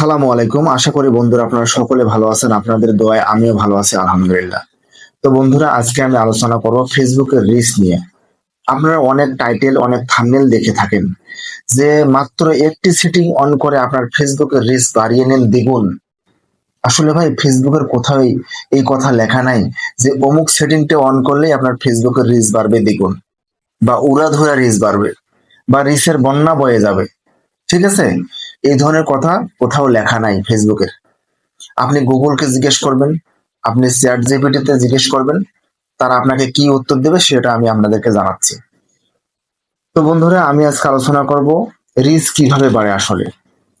আসসালামু আলাইকুম। আশা করি বন্ধুরা আপনারা সকলে ভালো আছেন। আপনাদের দোয়ায় আমিও ভালো আছি, আলহামদুলিল্লাহ। তো বন্ধুরা, আজকে আমি আলোচনা করব ফেসবুকের রিস্ক নিয়ে। আপনারা অনেক টাইটেল অনেক থাম্বনেল দেখে থাকেন যে মাত্র একটি সেটিং অন করে আপনার ফেসবুকের রিস্ক বাড়িয়ে নেন দ্বিগুণ। আসলে ভাই ফেসবুকের কোথাও এই কথা লেখা নাই যে অমুক সেটিংটা অন করলেই আপনার ফেসবুকের রিস্ক বাড়বে দ্বিগুণ বা উড়াধুরা রিস্ক বাড়বে বা রিসের বন্যা বয়ে যাবে। ঠিক আছে? এই ধরনের কথা কোথাও লেখা নাই ফেসবুকের। আপনি গুগলকে জিজ্ঞেস করবেন, আপনি চ্যাট জিপিটিতে জিজ্ঞেস করবেন, তারা আপনাকে কি উত্তর দেবে সেটা আমি আপনাদেরকে জানাচ্ছি। তো বন্ধুরা, আমি আজকে আলোচনা করব রিস কীভাবে বাড়ে আসলে।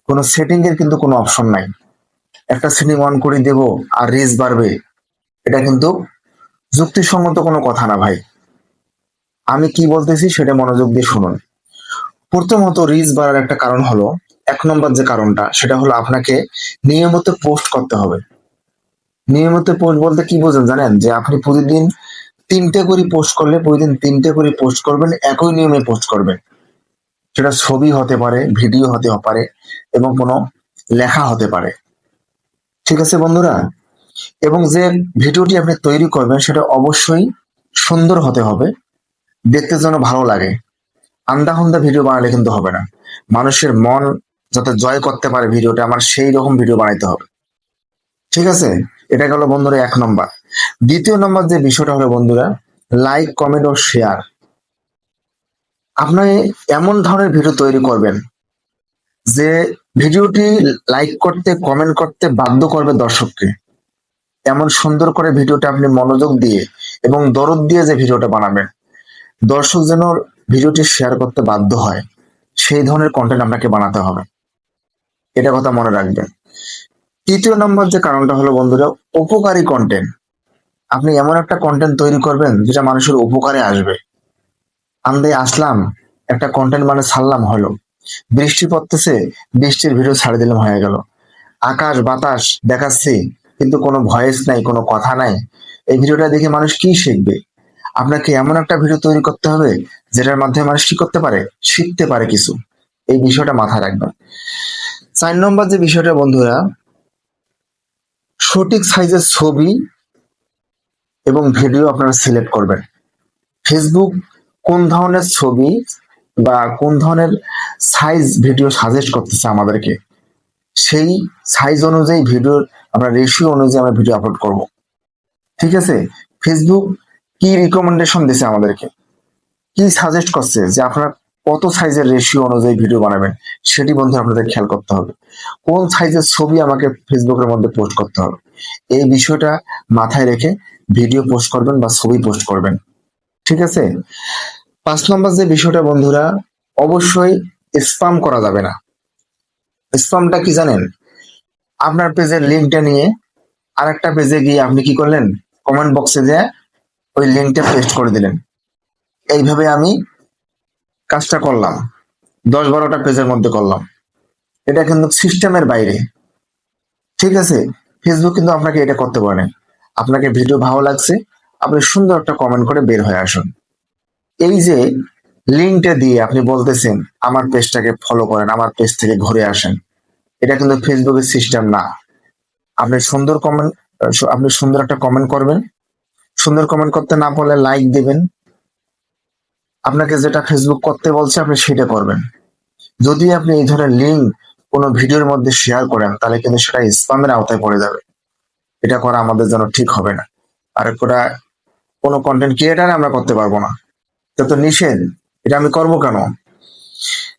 কোনো সেটিং এর কিন্তু কোনো অপশন নাই। একটা সেটিং অন করে দেব আর রিস বাড়বে, এটা কিন্তু যুক্তিসঙ্গত কোনো কথা না ভাই। আমি কি বলতেছি সেটা মনোযোগ দিয়ে শুনুন। প্রথমত রিচ বাড়ার একটা কারণ হলো এক নম্বর যে কারণটা, সেটা হলো আপনাকে নিয়মিত পোস্ট করতে হবে। নিয়মিত পোস্ট বলতে কি বোঝেন জানেন? যে আপনি প্রতিদিন তিনটে করে পোস্ট করলে প্রতিদিন তিনটে করে পোস্ট করবেন, একই নিয়মে পোস্ট করবেন। সেটা ছবি হতে পারে ভিডিও হতে পারে, এবং কোনো লেখা হতে পারে। ঠিক আছে বন্ধুরা? এবং যে ভিডিওটি আপনি তৈরি করবেন, সেটা অবশ্যই সুন্দর হতে হবে। দেখতে যেন ভালো লাগে। আন্দা ভিডিও বানালে কিন্তু হবে না। মানুষের মন যাতে জয় করতে পারে ভিডিওটা, আমার সেই রকম ভিডিও বানাইতে হবে। ঠিক আছে? এটা গেল বন্ধুরা এক নম্বর। দ্বিতীয় নম্বর যে বিষয়টা হলো বন্ধুরা লাইক কমেন্ট ও শেয়ার আপনি এমন ধরনের ভিডিও তৈরি করবেন যে ভিডিওটি লাইক করতে কমেন্ট করতে বাধ্য করবে দর্শককে। এমন সুন্দর করে ভিডিওটা আপনি মনোযোগ দিয়ে এবং দরদ দিয়ে যে ভিডিওটা বানাবেন, দর্শক যেন ভিডিওটি শেয়ার করতে বাধ্য হয়, সেই ধরনের কন্টেন্ট আপনাকে বানাতে হবে। এটা কথা মনে রাখবেন। তৃতীয় নম্বর যে কারণটা হলো বন্ধুরা, উপকারী কন্টেন্ট আপনি এমন একটা কন্টেন্ট তৈরি করবেন যেটা মানুষের উপকারে আসবে। আমি আসলাম, একটা কন্টেন্ট মানে ছাড়লাম হলো। বৃষ্টি পড়তেছে, বৃষ্টির ভিডিও ছাড়ে দিলাম হয়ে গেল। আকাশ, বাতাস দেখাচ্ছি, কিন্তু কোনো ভয়েস নাই, কোনো কথা নাই। এই ভিডিওটা দেখে মানুষ কি শিখবে? আপনাকে এমন একটা ভিডিও তৈরি করতে হবে, যেটার মাধ্যমে মানুষ কি করতে পারে? শিখতে পারে কিছু। এই বিষয়টা মাথায় রাখবেন। চার নম্বর যে বিষয়টা বন্ধুরা, সঠিক সাইজের ছবি এবং ভিডিও আপনারা সিলেক্ট করবেন। ফেসবুক কোন ধরনের ছবি বা কোন ধরনের সাইজ ভিডিও সাজেস্ট করতেছে আমাদেরকে? সেই সাইজ অনুযায়ী ভিডিওর আমরা রেশিও অনুযায়ী আমরা ভিডিও আপলোড করব। ঠিক আছে? ফেসবুক কি রিকমেন্ডেশন দিছে আমাদেরকে? কি সাজেস্ট করছে যে আপনারা কত সাইজের রেশিও অনুযায়ী ভিডিও বানাবেন, সেটি বন্ধু আপনাদের খেয়াল করতে হবে। কোন সাইজের ছবি আমাকে ফেসবুকের মধ্যে পোস্ট করতে হবে? এই বিষয়টা মাথায় রেখে ভিডিও পোস্ট করবেন বা ছবি পোস্ট করবেন। ঠিক আছে? পাঁচ নম্বর যে বিষয়টা বন্ধুরা, অবশ্যই স্পাম করা যাবে না। স্পামটা কি জানেন? আপনার পেজের লিঙ্কটা নিয়ে আরেকটা পেজে গিয়ে আপনি কি করলেন? কমেন্ট বক্সে যে ওই লিঙ্কটা পেস্ট করে দিলেন। এইভাবে আমি কাজটা করলাম। দশ বারোটা পেজের মধ্যে করলাম। এটা কিন্তু সিস্টেমের বাইরে। ঠিক আছে? ফেসবুক কিন্তু আপনাকে এটা করতে পারে। আপনাকে ভিডিও ভালো লাগছে, আপনি সুন্দর একটা কমেন্ট করে বের হয়ে আসুন। এই যে লিঙ্কটা দিয়ে আপনি বলতেছেন, আমার পেজটাকে ফলো করেন, আমার পেজ থেকে ঘুরে আসেন। এটা কিন্তু ফেসবুকের সিস্টেম না। আপনি সুন্দর কমেন্ট আপনি সুন্দর একটা কমেন্ট করবেন। সুন্দর কমেন্ট করতে না পারলে লাইক দিবেন। আপনাকে যেটা ফেসবুক করতে বলছে, আপনি সেটা করবেন। যদি আপনি এই ধরনের লিঙ্ক কোনো ভিডিওর মধ্যে শেয়ার করেন, তাহলে কিন্তু সেটা স্পামের আওতায় পড়ে যাবে। এটা করা আমাদের জন্য ঠিক হবে না। আর কোটা কোনো কন্টেন্ট ক্রিয়েটার আমরা করতে পারব না। এটা তো নিষেধ। এটা আমি করব কেন?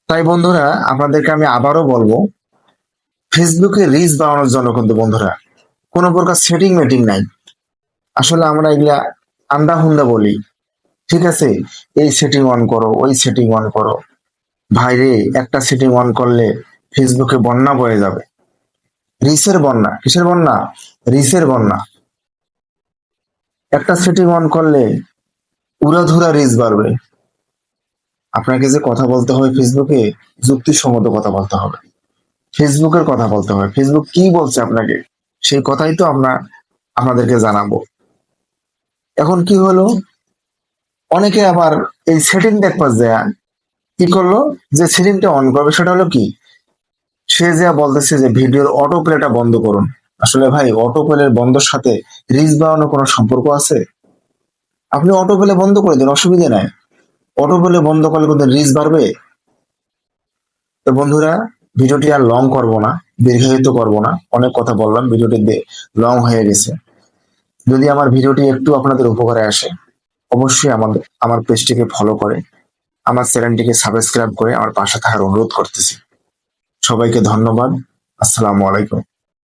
তাই বন্ধুরা, আপনাদেরকে আমি আবারও বলব ফেসবুকে রিচ বাড়ানোর জন্য কিন্তু বন্ধুরা, কোনো প্রকার সেটিং মেটিং নাই। আসলে আমরা এগুলা আন্দা হুন্দা বলি। ঠিক আছে? এই সেটিং অন করো, ওই সেটিং অন করো। ভাইরে একটা সেটিং অন করলে ফেসবুকে বন্যা বয়ে যাবে। রিসের বন্যা, কিসের বন্যা? রিসের বন্যা। একটা সেটিং অন করলে উড়াধুরা রিস বাড়বে। আপনাকে যে কথা বলতে হবে ফেসবুকে যুক্তিসঙ্গত কথা বলতে হবে। ফেসবুকের কথা বলতে হবে ফেসবুক কি বলছে আপনাকে? সেই কথাই তো আমরা আপনাদেরকে জানাব। এখন কি হলো? অনেকে আবার এই সেটিং দেখবার যায় কি করল? যে সেটিংটা অন করবে, সেটা হলো কি? সে যে বলতেছে যে ভিডিওর অটো প্লেটা বন্ধ করুন। আসলে ভাই অটো প্লের বন্ধর সাথে রিচ বাড়ানোর কোনো সম্পর্ক আছে? আপনি অটো প্লে বন্ধ করে দিন, অসুবিধে নাই। অটো প্লে বন্ধ করলে কিন্তু রিচ বাড়বে? তো বন্ধুরা ভিডিওটি আর লং করব না, দীর্ঘায়িত করব না। অনেক কথা বললাম ভিডিওটি লং হয়ে গেছে। যদি আমার ভিডিওটি একটু আপনাদের উপকারে আসে। অবশ্যই আমাদের আমার পেজটিকে ফলো করে, আমার চ্যানেলটিকে সাবস্ক্রাইব করে আমার পাশে থাকার অনুরোধ করতেছি। সবাইকে ধন্যবাদ। আসসালামু আলাইকুম।